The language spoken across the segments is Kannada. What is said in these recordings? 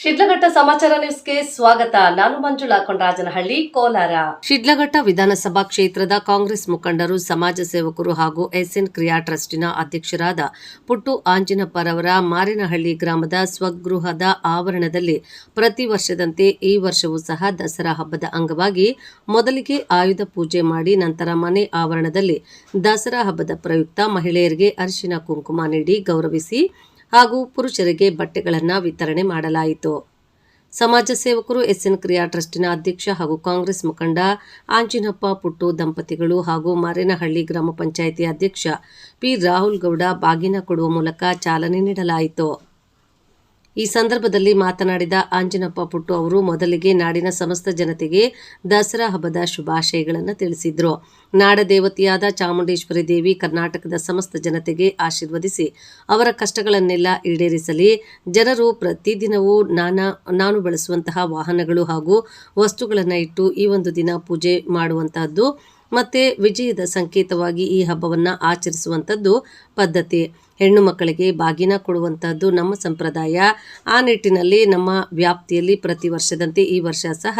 ಸಮಾಚಾರ ನ್ಯೂಸ್ಗೆ ಸ್ವಾಗತ. ನಾನು ಮಂಜುಳಾ ಕೊಂಡರಾಜನಹಳ್ಳಿ ಕೋಲಾರ. ಶಿಡ್ಲಘಟ್ಟ ವಿಧಾನಸಭಾ ಕ್ಷೇತ್ರದ ಕಾಂಗ್ರೆಸ್ ಮುಖಂಡರು, ಸಮಾಜ ಸೇವಕರು ಹಾಗೂ ಎಸ್ಎನ್ ಕ್ರಿಯಾ ಟ್ರಸ್ಟಿನ ಅಧ್ಯಕ್ಷರಾದ ಪುಟ್ಟು ಆಂಜಿನಪ್ಪರವರ ಮಾರಿನಹಳ್ಳಿ ಗ್ರಾಮದ ಸ್ವಗೃಹದ ಆವರಣದಲ್ಲಿ ಪ್ರತಿ ವರ್ಷದಂತೆ ಈ ವರ್ಷವೂ ಸಹ ದಸರಾ ಹಬ್ಬದ ಅಂಗವಾಗಿ ಮೊದಲಿಗೆ ಆಯುಧ ಪೂಜೆ ಮಾಡಿ ನಂತರ ಮನೆ ಆವರಣದಲ್ಲಿ ದಸರಾ ಹಬ್ಬದ ಪ್ರಯುಕ್ತ ಮಹಿಳೆಯರಿಗೆ ಅರಿಶಿನ ಕುಂಕುಮ ನೀಡಿ ಗೌರವಿಸಿ ಹಾಗೂ ಪುರುಷರಿಗೆ ಬಟ್ಟೆಗಳನ್ನು ವಿತರಣೆ ಮಾಡಲಾಯಿತು. ಸಮಾಜ ಸೇವಕರು ಎಸ್ಎನ್ ಕ್ರಿಯಾ ಟ್ರಸ್ಟಿನ ಅಧ್ಯಕ್ಷ ಹಾಗೂ ಕಾಂಗ್ರೆಸ್ ಮುಖಂಡ ಆಂಜಿನಪ್ಪ ಪುಟ್ಟು, ದಂಪತಿಗಳು ಹಾಗೂ ಮಾರೇನಹಳ್ಳಿ ಗ್ರಾಮ ಪಂಚಾಯಿತಿ ಅಧ್ಯಕ್ಷ ಪಿ. ರಾಹುಲ್ ಗೌಡ ಬಾಗಿನ ಕೊಡುವ ಮೂಲಕ ಚಾಲನೆ ನೀಡಲಾಯಿತು. ಈ ಸಂದರ್ಭದಲ್ಲಿ ಮಾತನಾಡಿದ ಆಂಜನಪ್ಪ ಪುಟ್ಟು ಅವರು, ಮೊದಲಿಗೆ ನಾಡಿನ ಸಮಸ್ತ ಜನತೆಗೆ ದಸರಾ ಹಬ್ಬದ ಶುಭಾಶಯಗಳನ್ನು ತಿಳಿಸಿದರು. ನಾಡ ದೇವತೆಯಾದ ಚಾಮುಂಡೇಶ್ವರಿ ದೇವಿ ಕರ್ನಾಟಕದ ಸಮಸ್ತ ಜನತೆಗೆ ಆಶೀರ್ವದಿಸಿ ಅವರ ಕಷ್ಟಗಳನ್ನೆಲ್ಲ ಈಡೇರಿಸಲಿ. ಜನರು ಪ್ರತಿದಿನವೂ ನಾನಾ, ನಾನು ಬಳಸುವಂತಹ ವಾಹನಗಳು ಹಾಗೂ ವಸ್ತುಗಳನ್ನು ಇಟ್ಟು ಈ ಒಂದು ದಿನ ಪೂಜೆ ಮಾಡುವಂತಹದ್ದು ಮತ್ತೆ ವಿಜಯದ ಸಂಕೇತವಾಗಿ ಈ ಹಬ್ಬವನ್ನು ಆಚರಿಸುವಂಥದ್ದು ಪದ್ಧತಿ. ಹೆಣ್ಣು ಮಕ್ಕಳಿಗೆ ಬಾಗಿನ ಕೊಡುವಂತಹದ್ದು ನಮ್ಮ ಸಂಪ್ರದಾಯ. ಆ ನಿಟ್ಟಿನಲ್ಲಿ ನಮ್ಮ ವ್ಯಾಪ್ತಿಯಲ್ಲಿ ಪ್ರತಿ ವರ್ಷದಂತೆ ಈ ವರ್ಷ ಸಹ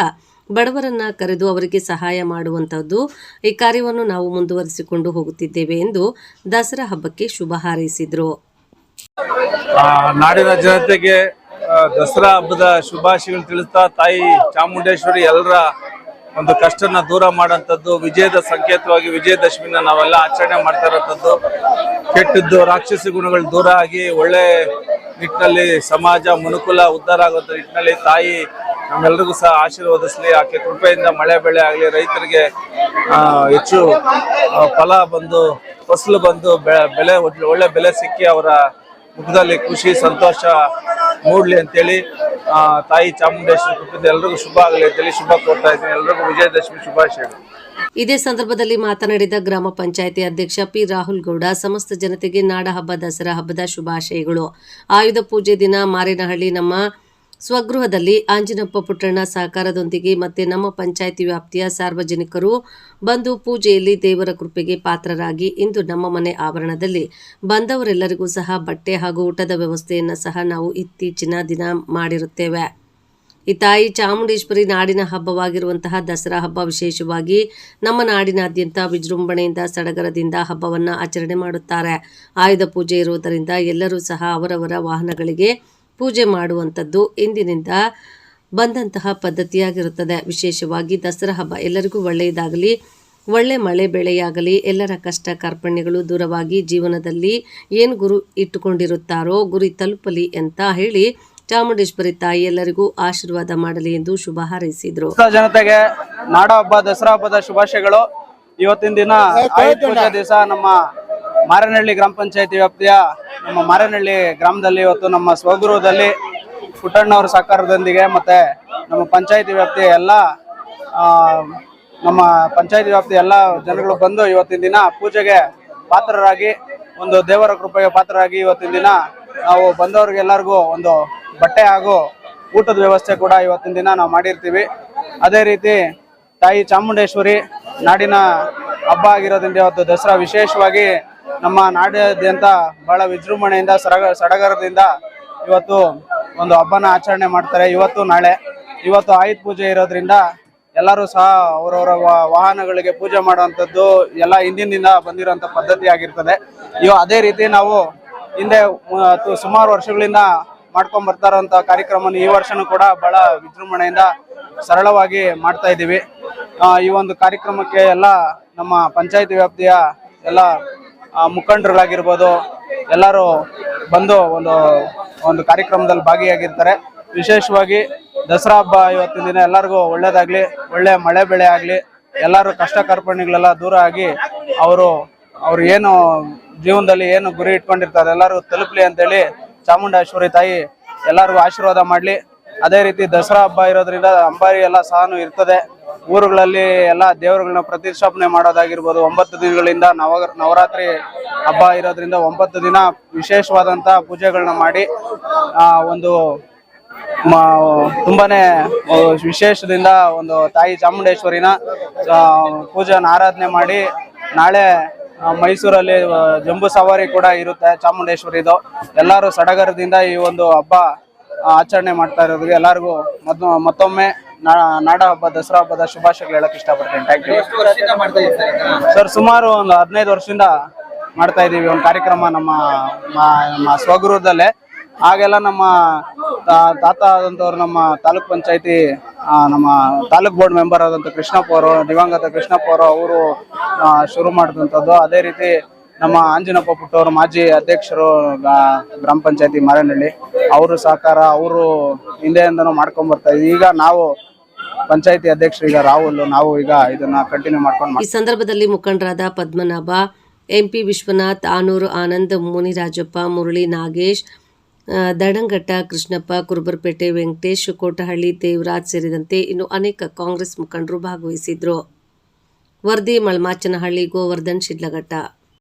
ಬಡವರನ್ನ ಕರೆದು ಅವರಿಗೆ ಸಹಾಯ ಮಾಡುವಂತಹದ್ದು ಈ ಕಾರ್ಯವನ್ನು ನಾವು ಮುಂದುವರಿಸಿಕೊಂಡು ಹೋಗುತ್ತಿದ್ದೇವೆ ಎಂದು ದಸರಾ ಹಬ್ಬಕ್ಕೆ ಶುಭ ಹಾರೈಸಿದರು. ನಾಡಿನ ಜನತೆಗೆ ದಸರಾ ಹಬ್ಬದ ಶುಭಾಶಯಗಳು ತಿಳಿಸ್ತಾ ತಾಯಿ ಚಾಮುಂಡೇಶ್ವರಿ ಎಲ್ಲರ ಒಂದು ಕಷ್ಟನ ದೂರ ಮಾಡುವಂಥದ್ದು, ವಿಜಯದ ಸಂಕೇತವಾಗಿ ವಿಜಯದಶಮಿನ ನಾವೆಲ್ಲ ಆಚರಣೆ ಮಾಡ್ತಾ ಇರೋಂಥದ್ದು. ಕೆಟ್ಟದ್ದು ರಾಕ್ಷಸಿ ಗುಣಗಳು ದೂರ ಆಗಿ ಒಳ್ಳೆ ನಿಟ್ಟಿನಲ್ಲಿ ಸಮಾಜ ಮನುಕುಲ ಉದ್ಧಾರ ಆಗುವಂಥ ನಿಟ್ಟಿನಲ್ಲಿ ತಾಯಿ ನಮ್ಮೆಲ್ಲರಿಗೂ ಸಹ ಆಶೀರ್ವದಿಸಲಿ, ಆಕೆ ಕೃಪೆಯಿಂದ ಮಳೆ ಬೆಳೆ ಆಗಲಿ, ರೈತರಿಗೆ ಹೆಚ್ಚು ಫಲ ಬಂದು, ಫಸಲು ಬಂದು ಬೆಳೆ ಒಳ್ಳೆ ಬೆಲೆ ಸಿಕ್ಕಿ ಅವರ ಮುಖದಲ್ಲಿ ಖುಷಿ, ಸಂತೋಷ ಮೂಡ್ಲಿ ಅಂತೇಳಿ ತಾಯಿ ಚಾಮುಂಡೇಶ್ವರಿ ಕೃಪೆಯಿಂದ ಎಲ್ರಿಗೂ ಶುಭ ಆಗಲಿ ಅಂತೇಳಿ ಶುಭ ಕೋರ್ತಾ ಇದ್ದೀನಿ. ಎಲ್ರಿಗೂ ವಿಜಯದಶಮಿ ಶುಭಾಶಯಗಳು. ಇದೇ ಸಂದರ್ಭದಲ್ಲಿ ಮಾತನಾಡಿದ ಗ್ರಾಮ ಪಂಚಾಯಿತಿ ಅಧ್ಯಕ್ಷ ಪಿ. ರಾಹುಲ್ ಗೌಡ, ಸಮಸ್ತ ಜನತೆಗೆ ನಾಡ ಹಬ್ಬ ದಸರಾ ಹಬ್ಬದ ಶುಭಾಶಯಗಳು. ಆಯುಧ ಪೂಜೆ ದಿನ ಮಾರಿನಹಳ್ಳಿ ನಮ್ಮ ಸ್ವಗೃಹದಲ್ಲಿ ಆಂಜನಪ್ಪ ಪುಟ್ಟಣ್ಣ ಸಹಕಾರದೊಂದಿಗೆ ಮತ್ತೆ ನಮ್ಮ ಪಂಚಾಯಿತಿ ವ್ಯಾಪ್ತಿಯ ಸಾರ್ವಜನಿಕರು ಬಂದು ಪೂಜೆಯಲ್ಲಿ ದೇವರ ಕೃಪೆಗೆ ಪಾತ್ರರಾಗಿ ಇಂದು ನಮ್ಮ ಮನೆ ಆವರಣದಲ್ಲಿ ಬಂದವರೆಲ್ಲರಿಗೂ ಸಹ ಬಟ್ಟೆ ಹಾಗೂ ಊಟದ ವ್ಯವಸ್ಥೆಯನ್ನು ಸಹ ನಾವು ಇತ್ತೀಚಿನ ದಿನ ಮಾಡಿರುತ್ತೇವೆ. ಈ ತಾಯಿ ಚಾಮುಂಡೇಶ್ವರಿ ನಾಡಿನ ಹಬ್ಬವಾಗಿರುವಂತಹ ದಸರಾ ಹಬ್ಬ ವಿಶೇಷವಾಗಿ ನಮ್ಮ ನಾಡಿನಾದ್ಯಂತ ವಿಜೃಂಭಣೆಯಿಂದ ಸಡಗರದಿಂದ ಹಬ್ಬವನ್ನು ಆಚರಣೆ ಮಾಡುತ್ತಾರೆ. ಆಯುಧ ಪೂಜೆ ಇರುವುದರಿಂದ ಎಲ್ಲರೂ ಸಹ ಅವರವರ ವಾಹನಗಳಿಗೆ ಪೂಜೆ ಮಾಡುವಂಥದ್ದು ಇಂದಿನಿಂದ ಬಂದಂತಹ ಪದ್ಧತಿಯಾಗಿರುತ್ತದೆ. ವಿಶೇಷವಾಗಿ ದಸರಾ ಹಬ್ಬ ಎಲ್ಲರಿಗೂ ಒಳ್ಳೆಯದಾಗಲಿ ಒಳ್ಳೆ ಮಳೆ ಬೆಳೆಯಾಗಲಿ ಎಲ್ಲರ ಕಷ್ಟ ಕಾರ್ಪಣ್ಯಗಳು ದೂರವಾಗಿ ಜೀವನದಲ್ಲಿ ಏನು ಗುರು ಇಟ್ಟುಕೊಂಡಿರುತ್ತಾರೋ ಗುರಿ ತಲುಪಲಿ ಅಂತ ಹೇಳಿ ಚಾಮುಂಡೇಶ್ವರಿ ತಾಯಿ ಎಲ್ಲರಿಗೂ ಆಶೀರ್ವಾದ ಮಾಡಲಿ ಎಂದು ಶುಭ ಹಾರೈಸಿದ್ರು. ಜನತೆಗೆ ನಾಡ ಹಬ್ಬ ದಸರಾ ಹಬ್ಬದ ಶುಭಾಶಯಗಳು. ಇವತ್ತಿನ ದಿನ ದಿವಸ ನಮ್ಮ ಮಾರನಹಳ್ಳಿ ಗ್ರಾಮ ಪಂಚಾಯತಿ ವ್ಯಾಪ್ತಿಯ ನಮ್ಮ ಮಾರನಹಳ್ಳಿ ಗ್ರಾಮದಲ್ಲಿ ಇವತ್ತು ನಮ್ಮ ಸ್ವಗೃಹದಲ್ಲಿ ಪುಟ್ಟಣ್ಣವ್ರ ಸಹಕಾರದೊಂದಿಗೆ ಮತ್ತೆ ನಮ್ಮ ಪಂಚಾಯತಿ ವ್ಯಾಪ್ತಿಯ ಎಲ್ಲ ನಮ್ಮ ಪಂಚಾಯತಿ ವ್ಯಾಪ್ತಿಯ ಎಲ್ಲ ಜನಗಳು ಬಂದು ಇವತ್ತಿನ ದಿನ ಪೂಜೆಗೆ ಪಾತ್ರರಾಗಿ, ಒಂದು ದೇವರ ಕೃಪೆಗೆ ಪಾತ್ರರಾಗಿ ಇವತ್ತಿನ ದಿನ ನಾವು ಬಂದವರಿಗೆಲ್ಲರಿಗೂ ಒಂದು ಬಟ್ಟೆ ಹಾಗೂ ಊಟದ ವ್ಯವಸ್ಥೆ ಕೂಡ ಇವತ್ತಿನ ದಿನ ನಾವು ಮಾಡಿರ್ತೀವಿ. ಅದೇ ರೀತಿ ತಾಯಿ ಚಾಮುಂಡೇಶ್ವರಿ ನಾಡಿನ ಹಬ್ಬ ಆಗಿರೋದ್ರಿಂದ ಇವತ್ತು ದಸರಾ ವಿಶೇಷವಾಗಿ ನಮ್ಮ ನಾಡಿನಾದ್ಯಂತ ಬಹಳ ವಿಜೃಂಭಣೆಯಿಂದ ಸಡಗ ಸಡಗರದಿಂದ ಇವತ್ತು ಒಂದು ಹಬ್ಬನ ಆಚರಣೆ ಮಾಡ್ತಾರೆ. ಇವತ್ತು ನಾಳೆ, ಇವತ್ತು ಆಯುಧ ಪೂಜೆ ಇರೋದ್ರಿಂದ ಎಲ್ಲರೂ ಸಹ ಅವರವರ ವಾಹನಗಳಿಗೆ ಪೂಜೆ ಮಾಡುವಂಥದ್ದು ಎಲ್ಲ ಹಿಂದಿನಿಂದ ಬಂದಿರುವಂಥ ಪದ್ಧತಿ ಆಗಿರ್ತದೆ. ಇವ, ಅದೇ ರೀತಿ ನಾವು ಹಿಂದೆ ಸುಮಾರು ವರ್ಷಗಳಿಂದ ಮಾಡ್ಕೊಂಡ್ ಬರ್ತಾ ಕಾರ್ಯಕ್ರಮವನ್ನು ಈ ವರ್ಷನೂ ಕೂಡ ಬಹಳ ವಿಜೃಂಭಣೆಯಿಂದ ಸರಳವಾಗಿ ಮಾಡ್ತಾ ಇದ್ದೀವಿ. ಈ ಒಂದು ಕಾರ್ಯಕ್ರಮಕ್ಕೆ ಎಲ್ಲ ನಮ್ಮ ಪಂಚಾಯತ್ ವ್ಯಾಪ್ತಿಯ ಎಲ್ಲ ಮುಖಂಡರುಗಳಾಗಿರ್ಬೋದು, ಎಲ್ಲರೂ ಬಂದು ಒಂದು ಒಂದು ಕಾರ್ಯಕ್ರಮದಲ್ಲಿ ಭಾಗಿಯಾಗಿರ್ತಾರೆ. ವಿಶೇಷವಾಗಿ ದಸರಾ ಹಬ್ಬ ಇವತ್ತಿನ ದಿನ ಎಲ್ಲರಿಗೂ ಒಳ್ಳೇದಾಗ್ಲಿ, ಒಳ್ಳೆ ಮಳೆ ಬೆಳೆ ಆಗಲಿ, ಎಲ್ಲರೂ ಕಷ್ಟ ಕಾರ್ಪಣ್ಯಗಳೆಲ್ಲ ದೂರ ಆಗಿ ಅವರು, ಅವ್ರು ಏನು ಜೀವನದಲ್ಲಿ ಏನು ಗುರಿ ಇಟ್ಕೊಂಡಿರ್ತಾರೆ, ಎಲ್ಲರೂ ತಲುಪಲಿ ಅಂತೇಳಿ ಚಾಮುಂಡೇಶ್ವರಿ ತಾಯಿ ಎಲ್ಲರಿಗೂ ಆಶೀರ್ವಾದ ಮಾಡಲಿ. ಅದೇ ರೀತಿ ದಸರಾ ಹಬ್ಬ ಇರೋದ್ರಿಂದ ಅಂಬಾರಿ ಎಲ್ಲ ಸಹನೂ ಇರ್ತದೆ. ಊರುಗಳಲ್ಲಿ ಎಲ್ಲ ದೇವರುಗಳನ್ನ ಪ್ರತಿಷ್ಠಾಪನೆ ಮಾಡೋದಾಗಿರ್ಬೋದು. ಒಂಬತ್ತು ದಿನಗಳಿಂದ ನವ ನವರಾತ್ರಿ ಹಬ್ಬ ಇರೋದ್ರಿಂದ ಒಂಬತ್ತು ದಿನ ವಿಶೇಷವಾದಂಥ ಪೂಜೆಗಳನ್ನ ಮಾಡಿ ಆ, ಒಂದು ತುಂಬಾನೇ ವಿಶೇಷದಿಂದ ಒಂದು ತಾಯಿ ಚಾಮುಂಡೇಶ್ವರಿನ ಪೂಜೆಯನ್ನು ಆರಾಧನೆ ಮಾಡಿ ನಾಳೆ ಮೈಸೂರಲ್ಲಿ ಜಂಬೂ ಸವಾರಿ ಕೂಡ ಇರುತ್ತೆ ಚಾಮುಂಡೇಶ್ವರಿದು. ಎಲ್ಲರೂ ಸಡಗರದಿಂದ ಈ ಒಂದು ಹಬ್ಬ ಆಚರಣೆ ಮಾಡ್ತಾ ಇರೋದ್ರಿಗೆ ಎಲ್ಲರಿಗೂ ಮತ್ತೊಮ್ಮೆ ನಾಡ ಹಬ್ಬ ದಸರಾ ಹಬ್ಬದ ಶುಭಾಶಯಗಳು ಹೇಳಕ್ ಇಷ್ಟಪಡ್ತೀನಿ. ಥ್ಯಾಂಕ್ ಯು ಸರ್ ಸುಮಾರು ಒಂದು ಹದಿನೈದು ವರ್ಷದಿಂದ ಮಾಡ್ತಾ ಇದೀವಿ ಒಂದು ಕಾರ್ಯಕ್ರಮ ನಮ್ಮ ನಮ್ಮ ಸ್ವಗೃಹದಲ್ಲೇ. ಆಗೆಲ್ಲ ನಮ್ಮ ತಾತ ಆದಂಥವ್ರು ನಮ್ಮ ತಾಲೂಕ್ ಪಂಚಾಯತಿ ನಮ್ಮ ತಾಲೂಕ್ ಬೋರ್ಡ್ ಮೆಂಬರ್ ಆದಂಥ ಕೃಷ್ಣಪ್ಪ ಅವರು ದಿವಂಗತ ಕೃಷ್ಣಪ್ಪ ಅವರು ಅವರು ಶುರು ಮಾಡಿದಂಥದ್ದು ಅದೇ ರೀತಿ ನಮ್ಮ ಆಂಜನಪ್ಪ ಪುಟ್ಟವರು ಮಾಜಿ ಅಧ್ಯಕ್ಷರು ಗ್ರಾಮ ಪಂಚಾಯತಿ ಮಾರನಹಳ್ಳಿ. ಅವರು ಸಹಕಾರ ಅವರು ಹಿಂದೆಯಿಂದನೂ ಮಾಡ್ಕೊಂಡ್ ಬರ್ತಾ ಈಗ ನಾವು ಪಂಚಾಯತಿ ಅಧ್ಯಕ್ಷರು ಈಗ ರಾಹುಲ್, ನಾವು ಈಗ ಇದನ್ನ ಕಂಟಿನ್ಯೂ ಮಾಡ್ಕೊಂಡು ಈ ಸಂದರ್ಭದಲ್ಲಿ ಮುಖಂಡರಾದ ಪದ್ಮನಾಭ, ಎಂಪಿ ವಿಶ್ವನಾಥ್, ಆನೂರು ಆನಂದ್, ಮುನಿರಾಜಪ್ಪ, ಮುರಳಿ ನಾಗೇಶ್ ದಡಂಗಟ್ಟ ಕೃಷ್ಣಪ್ಪ, ಕುರುಬರ್ಪೇಟೆ ವೆಂಕಟೇಶ್, ಕೋಟಹಳ್ಳಿ ದೇವರಾಜ್ ಸೇರಿದಂತೆ ಇನ್ನು ಅನೇಕ ಕಾಂಗ್ರೆಸ್ ಮುಖಂಡರು ಭಾಗವಹಿಸಿದ್ರು. ವರದಿ ಮಳಮಾಚನಹಳ್ಳಿ ಗೋವರ್ಧನ್, ಶಿಡ್ಲಘಟ್ಟ.